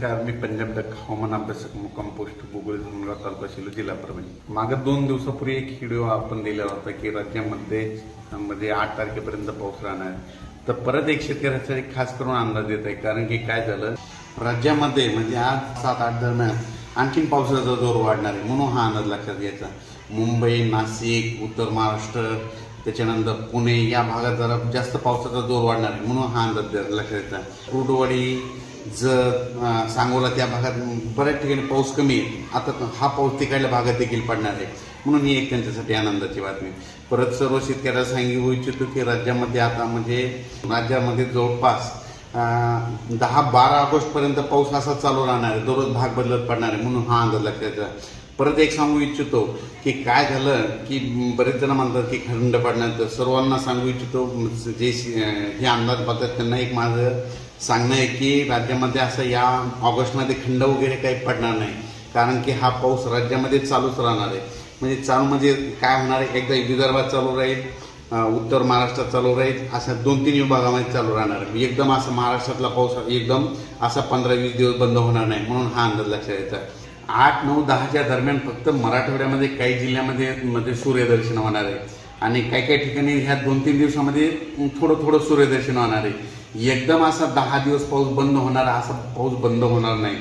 नमस्कार मी पंजाब डक हवामान अभ्यासक मुक्काम पोस्ट गुगल धुमला तालुका शिलो जिल्हा परभणी मागं दोन दिवसापूर्वी एक व्हिडिओ आपण दिला होता की राज्यामध्ये म्हणजे आठ तारखेपर्यंत पाऊस राहणार. आहे. तर परत एक शेतकऱ्यासाठी खास करून अंदाज देत आहे. कारण की काय झालं? राज्यामध्ये म्हणजे आज सात आठ दरम्यान आणखीन पावसाचा जोर वाढणार आहे. म्हणून हा अंदाज लक्षात घ्यायचा. मुंबई नाशिक उत्तर महाराष्ट्र त्याच्यानंतर पुणे या भागात जरा जास्त पावसाचा जोर वाढणार आहे म्हणून हा अंदाज द्या- लक्षात घ्यायचा रुटवाडी जत सांगोला त्या भागात बऱ्याच ठिकाणी पाऊस कमी आहे. आता हा पाऊस तिकडल्या भागात देखील पडणार आहे. म्हणून ही एक त्यांच्यासाठी आनंदाची बातमी परत सर्व शेतकऱ्याला सांगू इच्छितो की राज्यामध्ये आता म्हणजे राज्यामध्ये जवळपास दहा बारा ऑगस्टपर्यंत पाऊस असा चालू राहणार आहे. दररोज भाग बदलत पडणार आहे म्हणून हा अंदाज लक्षात परत एक सांगू इच्छितो की काय झालं की बरेच जण म्हणतात की खंड पडणार. तर सर्वांना सांगू इच्छितो जे हे अंदाज पाहतात त्यांना एक माझं सांगणं आहे की राज्यामध्ये असं या ऑगस्टमध्ये खंड वगैरे काही पडणार नाही. कारण की हा पाऊस राज्यामध्ये चालूच राहणार आहे. म्हणजे चालू म्हणजे काय होणार आहे? एकदा विदर्भात चालू राहील. उत्तर महाराष्ट्रात चालू राहील. अशा दोन तीन विभागामध्ये चालू राहणार. आहे एकदम असं महाराष्ट्रातला पाऊस एकदम असा पंधरा वीस दिवस बंद होणार नाही म्हणून हा अंदाज लक्षात यायचा आठ नऊ दहाच्या दरम्यान फक्त मराठवाड्यामध्ये काही जिल्ह्यामध्ये मध्ये सूर्यदर्शन होणार आहे. आणि काही काही ठिकाणी ह्या दोन तीन दिवसामध्ये थोडं थोडं सूर्यदर्शन होणार आहे. एकदम असा दहा दिवस पाऊस बंद होणार असा पाऊस बंद होणार नाही.